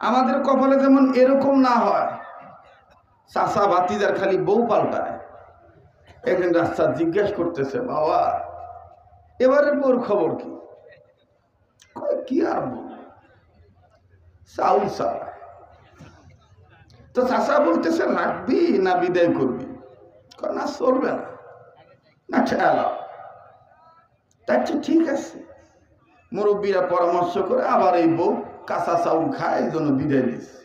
আমাদের কপালে যেমন এরকম না হয় চাষা বাতিদার খালি বউ পাল্টায়। একদিন রাস্তা জিজ্ঞেস করতেছে, বাবা, এবারের বউর খবর কি? কি আর? চাউল তো চাষা বলতেছে, রাখবি না বিদায় করবি? না, চলবে না। না খেয়াল তার ঠিক আছে। মুরব্বীরা পরামর্শ করে, আবার এই বউ কাঁচা চাউল খায়, এই জন্য বিদায় দিচ্ছে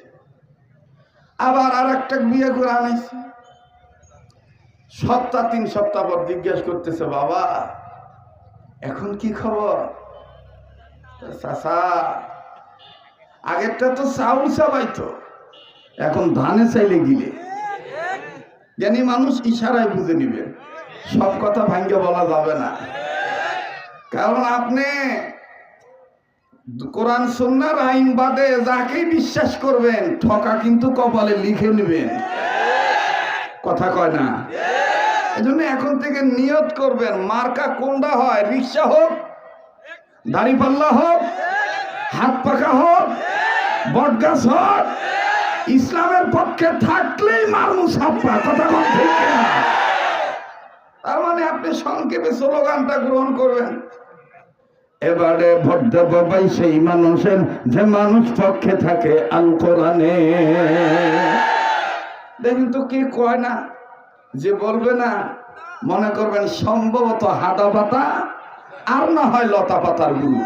আবার আর একটা বিয়ে করে আনাইছে সপ্তাহ, তিন সপ্তাহ পর জিজ্ঞেস করতেছে, বাবা, এখন কি খবর? চাষা আগেরটা তো চাউল চাবাইতো, এখন ধানে চাইলে গিলে। জ্ঞানী মানুষ ইশারায় বুঝে নিবে, সব কথা ভাঙ্গে বলা যাবে না। কারণ আপনি কোরআন সন্ন্যার আইন বাদে যাকেই বিশ্বাস করবেন, ঠকা কিন্তু কপালে লিখে নেবেন। কথা কয় না? এজন্য এখন থেকে নিয়ত করবেন, মার্কা কোনটা হয়? রিক্সা হোক দাড়িপাল্লা হোক, হাত পাকা হোক বটগাছ হোক, ইসলামের পক্ষে থাকলেই মারমু সাপ্পা কথা কম ঠিক তার মানে আপনি সংক্ষেপে স্লোগানটা গ্রহণ করবেন এবারে ভোট দেব ভাই সেই মানুষের, যে মানুষ পক্ষে থাকে আল কোরআনে। দেখুন তো কে কয় না, যে বলবে না, মনে করবেন সম্ভবত হাঁটা পাতা আর না হয় লতা পাতার গুরু।